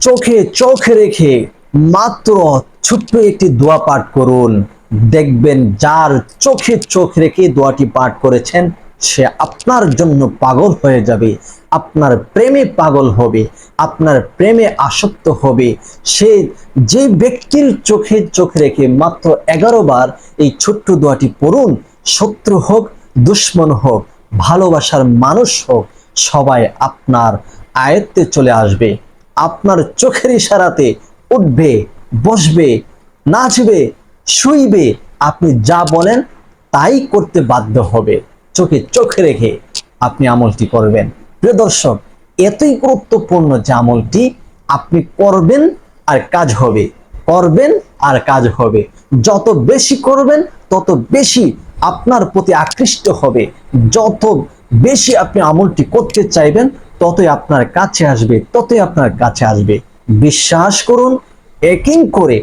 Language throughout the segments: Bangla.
চোখে চোখ রেখে মাত্র ছোট্ট একটি দোয়া পাঠ করুন। দেখবেন যার চোখে চোখ রেখে দোয়াটি পাঠ করেছেন, সে আপনার জন্য পাগল হয়ে যাবে, আপনার প্রেমে পাগল হবে, আপনার প্রেমে আসক্ত হবে। সে যে ব্যক্তির চোখে চোখ রেখে মাত্র এগারো বার এই ছোট্ট দোয়াটি পড়ুন, শত্রু হোক, দুশ্মন হোক, ভালোবাসার মানুষ হোক, সবাই আপনার আয়ত্তে চলে আসবে। আপনার চোখের ইশারাতে উঠবে, বসবে, নাচবে, শুইবে, আপনি যা বলেন তাই করতে বাধ্য হবে। চোখে চোখ রেখে আপনি আমলটি করবেন। প্রিয় দর্শক, এতই গুরুত্বপূর্ণ যে আমলটি আপনি করবেন আর কাজ হবে। করবেন আর কাজ হবে। যত বেশি করবেন, তত বেশি আপনার প্রতি আকৃষ্ট হবে। যত বেশি আপনি আমলটি করতে চাইবেন ততই আপনার কাছে আসবে, ততই আপনার কাছে আসবে। বিশ্বাস করুন একিং করে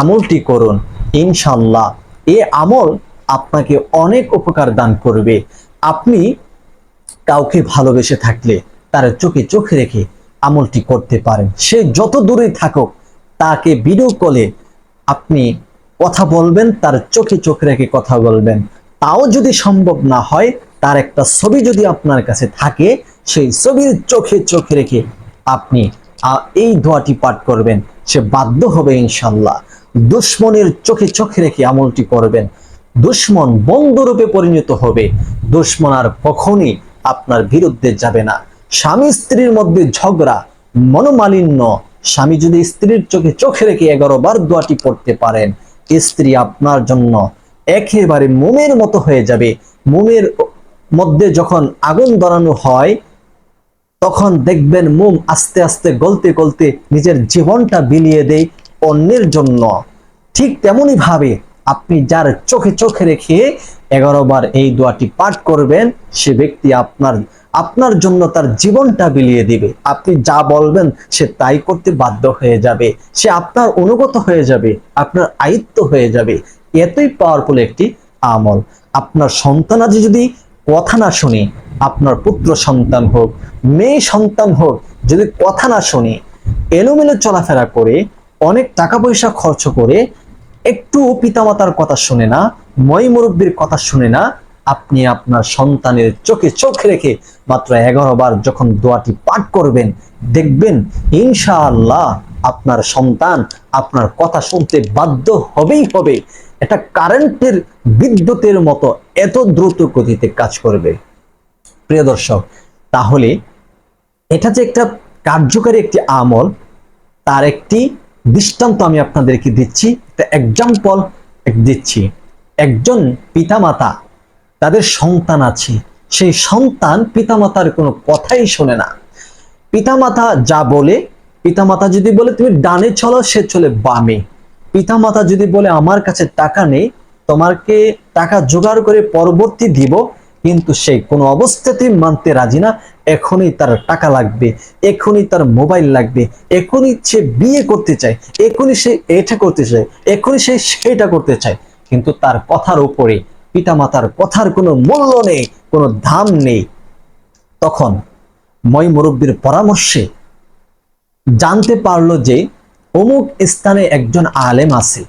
আমলটি করুন। ইনশাল্লাহ, এ আমল আপনাকে অনেক উপকার দান করবে। আপনি কাউকে ভালোবেসে থাকলে তার চোখে চোখ রেখে আমলটি করতে পারেন। সে যত দূরে থাকুক, তাকে ভিডিও কলে আপনি কথা বলবেন, তার চোখে চোখ রেখে কথা বলবেন। তাও যদি সম্ভব না হয়, তার একটা ছবি যদি আপনার কাছে থাকে সেই ছবির চোখে চোখে রেখে আপনি এই দোয়াটি পাঠ করবেন। সে বাধ্য হবে ইনশাল্লাহ দুশ্মনের চোখে চোখে রেখে আমলটি করবেন। দুশ্মন বন্ধুরূপে পরিণত হবে। দুশ্মন আর কখনই আপনার বিরুদ্ধে যাবে না। স্বামী স্ত্রীর মধ্যে ঝগড়া, মনোমালিন্য, স্বামী যদি স্ত্রীর চোখে চোখে রেখে এগারো বার দোয়াটি পড়তে পারেন, স্ত্রী আপনার জন্য একেবারে মোমের মতো হয়ে যাবে। মোমের মধ্যে যখন আগুন ধরানো হয় তখন দেখবেন মোম আস্তে আস্তে গলতে গলতে নিজের জীবনটা বিলিয়ে দেয় অন্যের জন্য। ঠিক তেমনই ভাবে আপনি যার চোখে চোখে রেখে এগারো বার এই দোয়াটি পাঠ করবেন, সে ব্যক্তি আপনার আপনার জন্য তার জীবনটা বিলিয়ে দিবে। আপনি যা বলবেন সে তাই করতে বাধ্য হয়ে যাবে। সে আপনার অনুগত হয়ে যাবে, আপনার আয়ত্ত হয়ে যাবে। এতই পাওয়ারফুল একটি আমল। আপনার সন্তানাদি যদি কথা না শুনে আপনার পুত্র সন্তান হোক, মেয়ে সন্তান হোক, যদি কথা না শুনে, এলোমেলো চলাফেরা করে, অনেক টাকা পয়সা খরচ করে, একটু পিতামাতার কথা শুনে না, মই মুরব্বীর কথা শুনে না, আপনি আপনার সন্তানের চোখে চোখ রেখে মাত্র এগারো বার যখন দোয়াটি পাঠ করবেন, দেখবেন, ইনশাআল্লাহ আপনার সন্তান আপনার কথা শুনতে বাধ্য হবেই হবে। এটা কারেন্টের বিদ্যুতের মতো এত দ্রুত গতিতে কাজ করবে। প্রিয় দর্শক, তাহলে এটা যে একটা কার্যকারী একটি আমল, তার একটি দৃষ্টান্ত আমি আপনাদেরকে দিচ্ছি। একটা এক্সাম্পল দিচ্ছি। একজন পিতামাতা, তাদের সন্তান আছে। সেই সন্তান পিতামাতার কোনো কথাই শোনে না। পিতামাতা যা বলে পিতামাতা যদি বলে, তুমি ডানে চলো, সে চলে বামে। পিতামাতা যদি বলে, আমার কাছে টাকা নেই, তোমাকে টাকা জোগাড় করে পরবর্তী দিব। কিন্তু সে কোনো অবস্থাতেই মানতে রাজি না। এখনই তার টাকা লাগবে, এখনই তার মোবাইল লাগবে, এখনই সে বিয়ে করতে চায়, এখনই সে এটা করতে চায়, এখনই সে সেটা করতে চায়। কিন্তু তার কথার উপরে, পিতামাতার কথার কোনো মূল্য নেই, কোনো দাম নেই। তখন মই মুরব্বীর পরামর্শে জানতে পারল যে অমুক স্থানে একজন আলেম আছে।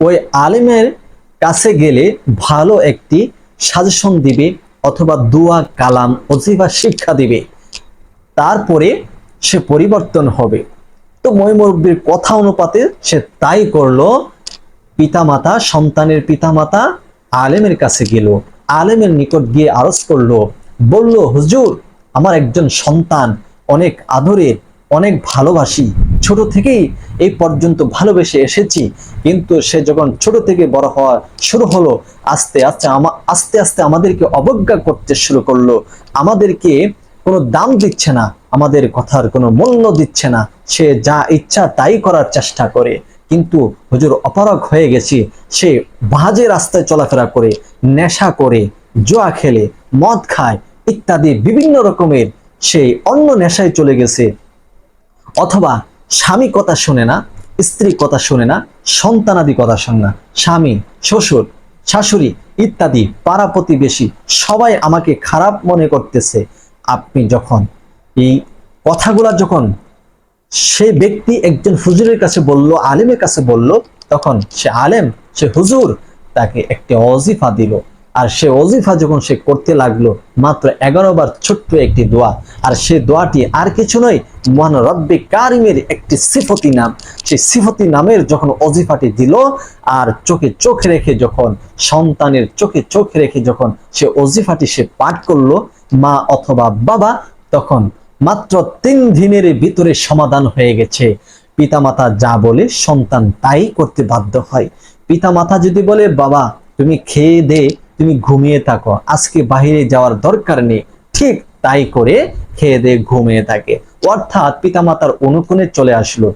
ওই আলেমের কাছে গেলে ভালো একটি সাজেশন দিবে অথবা দুয়া, কালাম, অজিফা, শিক্ষা দিবে। তারপরে সে পরিবর্তন হবে। তো ময়মুরব্বীর কথা অনুপাতে সে তাই করল, পিতামাতা, সন্তানের পিতামাতা আলেমের কাছে গেল। আলেমের নিকট গিয়ে আরজ করল, বলল, হুজুর, আমার একজন সন্তান অনেক আদরের অনেক ভালোবাসি। ছোট থেকেই এই পর্যন্ত ভালোবেসে এসেছি। কিন্তু সে যখন ছোট থেকে বড় হওয়া শুরু হলো, আস্তে আস্তে আস্তে আস্তে আমাদেরকে অবজ্ঞা করতে শুরু করল। আমাদেরকে কোনো দাম দিচ্ছে না, আমাদের কথার কোনো মূল্য দিচ্ছে না। সে যা ইচ্ছা তাই করার চেষ্টা করে। কিন্তু হুজুর অপারগ হয়ে গেছি। সে বাজে রাস্তায় চলাফেরা করে, নেশা করে, জোয়া খেলে, মদ খায় ইত্যাদি বিভিন্ন রকমের সেই অন্য নেশায় চলে গেছে। অথবা স্বামী কথা শুনে না, স্ত্রী কথা শুনে না, সন্তানাদি কথা শুনে না, স্বামী, শ্বশুর, শাশুড়ি ইত্যাদি পাড়া প্রতিবেশী সবাই আমাকে খারাপ মনে করতেছে। আপনি যখন এই কথাগুলা যখন সে ব্যক্তি একজন হুজুরের কাছে বলল, আলেমের কাছে বলল, তখন সে আলেম, সে হুজুর তাকে একটি অজিফা দিল। আর সে অজিফা যখন সে করতে লাগল, মাত্র এগারো বার ছোট্ট একটি দোয়া। আর সে দোয়াটি আর কিছু নয়, মহান রব্বে কারিমের একটি সিফতি নাম। সেই সিফতি নামের যখন অজিফাটি দিল, আর চোখে চোখ রেখে যখন, সন্তানের চোখে চোখ রেখে যখন সে অজিফাটি সে পাঠ করল, মা অথবা বাবা, তখন মাত্র তিন দিনের ভিতরে সমাধান হয়ে গেছে। পিতামাতা যা বলে সন্তান তাই করতে বাধ্য হয়। পিতামাতা যদি বলে, বাবা, তুমি খেয়ে দে তুমি ঘুমিয়ে থাকো। আজকে বাহিরে যাওয়ার দরকার নেই। ঠিক তাই করে খেয়ে দে ঘুমিয়ে থাকে। অর্থাৎ পিতামাতার অনুকূলে চলে আসলো।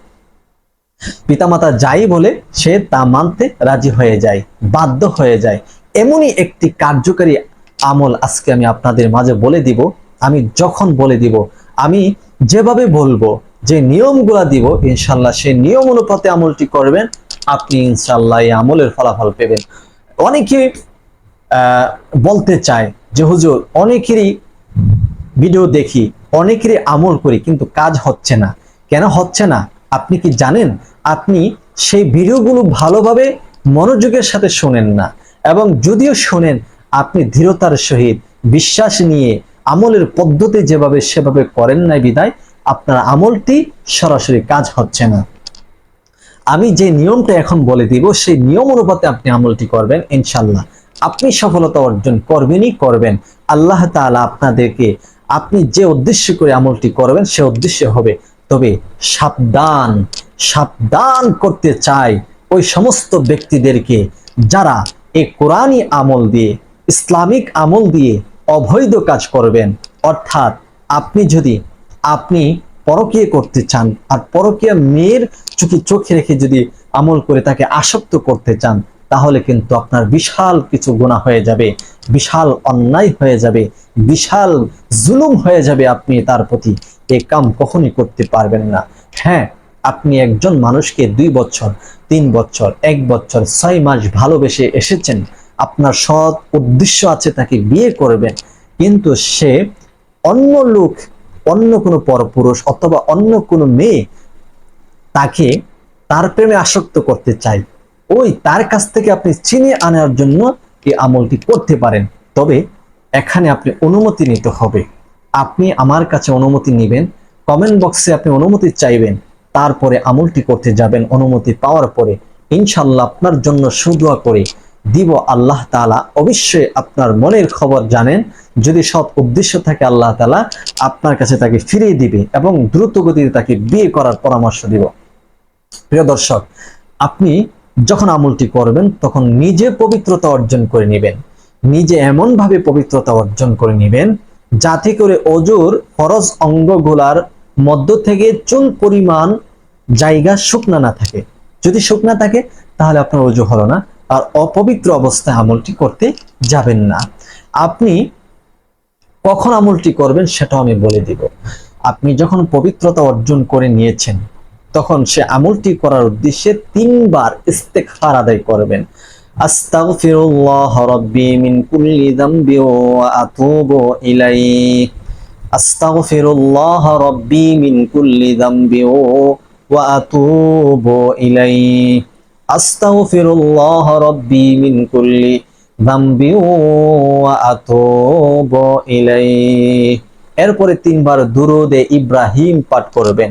পিতামাতা যাই বলে, সে তা মানতে রাজি হয়ে যায়, বাধ্য হয়ে যায়। এমনই একটি কার্যকারী আমল আজকে আমি আপনাদের মাঝে বলে দিব। আমি যখন বলে দিব, আমি যেভাবে বলব, যে নিয়মগুলা দিব ইনশাল্লাহ সেই নিয়ম অনুপাতে আমলটি করবেন। আপনি ইনশাল্লাহ এই আমলের ফলাফল পেবেন। অনেকে বলতে চায় যে, হুজুর, অনেকেরই ভিডিও দেখি, অনেকেরই আমল করি, কিন্তু কাজ হচ্ছে না। কেন হচ্ছে না? আপনি কি জানেন? আপনি সেই ভিডিওগুলো ভালোভাবে মনোযোগের সাথে শোনেন না। এবং যদিও শোনেন, আপনি দৃঢ়তার সহিত বিশ্বাস নিয়ে আমলের পদ্ধতি যেভাবে, সেভাবে করেন নাই বিদায়, আপনার আমলটি সরাসরি কাজ হচ্ছে না। আমি যে নিয়মটা এখন বলে দিব, সেই নিয়ম অনুপাতে আপনি আমলটি করবেন, ইনশাল্লাহ। আপনি সফলতা অর্জন করবেনই করবেন। আল্লাহ তাআলা আপনাদেরকে, আপনি যে উদ্দেশ্য করে আমলটি করবেন, সে উদ্দেশ্য হবে। তবে সাবধান সাবধান করতে চাই ওই সমস্ত ব্যক্তিদেরকে যারা এই কোরআনী আমল দিয়ে, ইসলামিক আমল দিয়ে অবৈধ কাজ করবেন। অর্থাৎ আপনি যদি, আপনি পরকীয় করতে চান আর পরকীয়া মেয়ের চোখে চোখে রেখে যদি আমল করে তাকে আসক্ত করতে চান তাহলে কিন্তু আপনার বিশাল কিছু গুণা হয়ে যাবে, বিশাল অন্যায় হয়ে যাবে, বিশাল জুলুম হয়ে যাবে আপনি তার প্রতি। এই কাম কখনই করতে পারবেন না। হ্যাঁ আপনি একজন মানুষকে দুই বছর, তিন বছর, এক বছর, ছয় মাস ভালোবেসে এসেছেন, আপনার সৎ উদ্দেশ্য আছে তাকে বিয়ে করবেন, কিন্তু সে অন্য লোক, অন্য কোনো পরপুরুষ অথবা অন্য কোনো মেয়ে তাকে তার প্রেমে আসক্ত করতে চাই ওই তার কাছ থেকে আপনি চিনিয়ে আনার জন্য এই আমলটি করতে পারেন। তবে এখানে আপনি অনুমতি নিতে হবে। আপনি আমার কাছে অনুমতি নেবেন কমেন্ট বক্সে আপনি অনুমতি চাইবেন, তারপরে আমলটি করতে যাবেন অনুমতি পাওয়ার পরে। ইনশাল্লাহ আপনার জন্য সুদোয়া করে দিব আল্লাহ তাআলা। অবশ্যই আপনার মনের খবর জানেন। যদি সৎ উদ্দেশ্য থাকে আল্লাহ তাআলা আপনার কাছে তাকে ফিরিয়ে দিবে এবং দ্রুত গতিতে তাকে বিয়ে করার পরামর্শ দিব। প্রিয় দর্শক, আপনি যখন আমলটি করবেন, তখন নিজে পবিত্রতা অর্জন করে নেবেন। নিজে এমন ভাবে পবিত্রতা অর্জন করে নেবেন, যাতে করে অজুর ফরজ অঙ্গগুলার মধ্য থেকে চুল পরিমাণ জায়গা শুকনা না থাকে। যদি শুকনা থাকে, তাহলে আপনার অজু হলো না। আর অপবিত্র অবস্থায় আমলটি করতে যাবেন না। আপনি কখন আমলটি করবেন, সেটাও আমি বলে দিব। আপনি যখন পবিত্রতা অর্জন করে নিয়েছেন তখন সে আমলটি করার উদ্দেশ্যে তিনবার ইস্তেগফার আদায় করবেন। আস্তাগফিরুল্লাহ রাব্বি মিন কুল্লি যামবি ওয়া আতুবু ইলাইহি আস্তাগফিরুল্লাহ রাব্বি মিন কুল্লি যামবি ওয়া আতুবু ইলাইহি আস্তাগফিরুল্লাহ রাব্বি মিন কুল্লি যামবি ওয়া আতুবু ইলাইহি এরপরে তিনবার দুরুদে ইব্রাহিম পাঠ করবেন।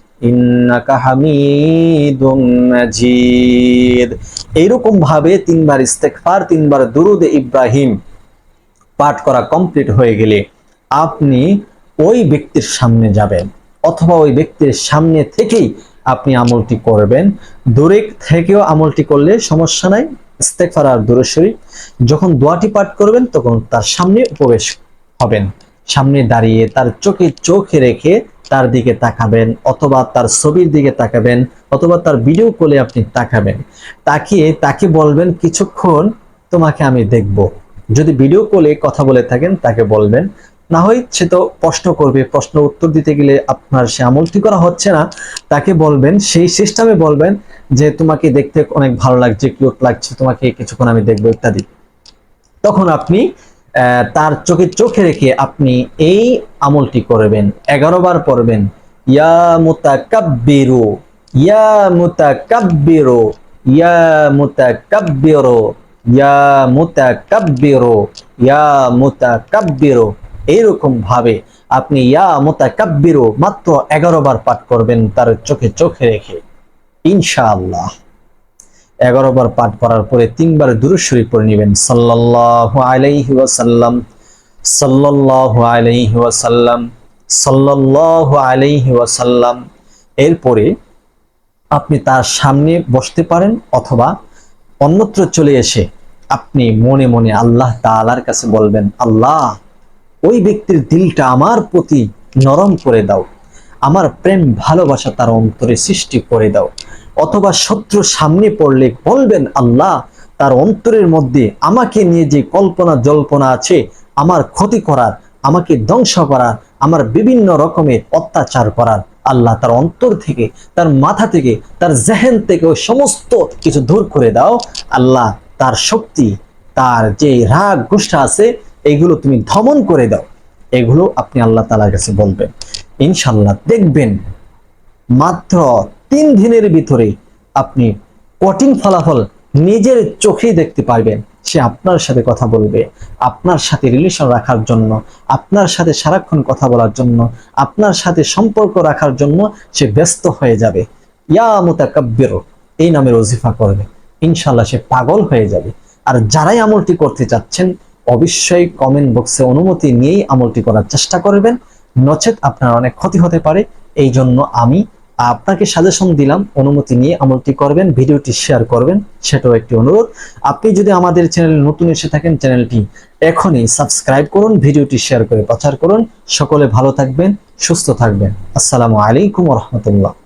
এইরকম ভাবে তিনবার ইস্তেগফার, তিনবার দুরুদ ইব্রাহিম পাঠ করা কমপ্লিট হয়ে গেলে আপনি ওই ব্যক্তির সামনে যাবেন অথবা ওই ব্যক্তির সামনে থেকেই আপনি আমলটি করবেন। দূরে থেকেও আমলটি করলে সমস্যা নাই, ইস্তেগফার আর দূরে শরীফ। যখন দোয়াটি পাঠ করবেন, তখন তার সামনে উপবেশ হবেন। সামনে দাঁড়িয়ে তার চোখে চোখে রেখে তার দিকে তাকাবেন অথবা তার ছবির দিকে তাকাবেন অথবা তার ভিডিও কলে আপনি তাকাবেন। তাকিয়ে তাকে বলবেন, কিছুক্ষণ তোমাকে আমি দেখব। যদি ভিডিও কলে কথা বলে থাকেন, তাকে বলবেন। না হয় সে তো প্রশ্ন করবে, প্রশ্ন উত্তর দিতে গেলে আপনার সে আমলটি করা হচ্ছে না। তাকে বলবেন, সেই সিস্টেমে বলবেন যে, তোমাকে দেখতে অনেক ভালো লাগছে কিউট লাগছে, তোমাকে কিছুক্ষণ আমি দেখব, ইত্যাদি। তখন আপনি তার চোখে চোখে রেখে আপনি এই আমলটি করবেন। এগারো বার পড়বেন, ইয়া মুতাকাব্বিরু ইয়া মুতাকাব্বিরু ইয়া মুতাকাব্বিরু ইয়া মুতাকাব্বিরু ইয়া মুতাকাব্বিরু। এইরকম ভাবে আপনি ইয়া মুতাকাব্বিরু মাত্র এগারো বার পাঠ করবেন তার চোখে চোখে রেখে। ইনশাআল্লাহ। এগারো বার পাঠ করার পরে তিনবার দুরুশ্বরী পড়ে নেবেন। সাল্লাল্লাহু আলাইহি ওয়াসাল্লাম, সাল্লাল্লাহু আলাইহি ওয়াসাল্লাম, সাল্লাল্লাহু আলাইহি ওয়াসাল্লাম। এরপরে আপনি তার সামনে বসতে পারেন অথবা অন্যত্র চলে এসে আপনি মনে মনে আল্লাহ তাআলার কাছে বলবেন, আল্লাহ, ওই ব্যক্তির দিলটা আমার প্রতি নরম করে দাও। আমার প্রেম ভালোবাসা তার অন্তরে সৃষ্টি করে দাও। অথবা শত্রু সামনে পড়লে বলবেন, আল্লাহ, তার অন্তরের মধ্যে আমাকে নিয়ে যে কল্পনা জল্পনা আছে, আমার ক্ষতি করার, আমাকে ধ্বংস করার, আমার বিভিন্ন রকমের অত্যাচার করার, আল্লাহ তার অন্তর থেকে, তার মাথা থেকে, তার জেহেন থেকে ওই সমস্ত কিছু দূর করে দাও। আল্লাহ, তার শক্তি, তার যে রাগ গুষ্ঠা আছে, এগুলো তুমি ধমন করে দাও। এগুলো আপনি আল্লাহ তালার কাছে বলবেন। ইনশাল্লাহ দেখবেন মাত্র তিন দিনের ভিতরে আপনি কঠিন ফলাফল নিজের চোখেই দেখতে পারবেন। সে আপনার সাথে কথা বলবে। আপনার সাথে রিলেশন রাখার জন্য, আপনার সাথে সারাক্ষণ কথা বলার জন্য, আপনার সাথে সম্পর্ক রাখার জন্য সে ব্যস্ত হয়ে যাবে। ইয়া এই নামের ওজিফা করবে। ইনশাল্লাহ সে পাগল হয়ে যাবে। আর যারাই আমলটি করতে চাচ্ছেন, অবশ্যই কমেন্ট বক্সে অনুমতি নিয়েই আমলটি করার চেষ্টা করবেন। নচেত আপনার অনেক ক্ষতি হতে পারে। এই জন্য আমি আপনাকে সাজেশন দিলাম, অনুমতি নিয়ে আমলটি করবেন, ভিডিওটি শেয়ার করবেন, সেটাও একটি অনুরোধ। আপনি যদি আমাদের চ্যানেল নতুন এসে থাকেন চ্যানেলটি এখনই সাবস্ক্রাইব করুন, ভিডিওটি শেয়ার করে প্রচার করুন। সকলে ভালো থাকবেন, সুস্থ থাকবেন। আসসালামু আলাইকুম রহমতুল্লাহ।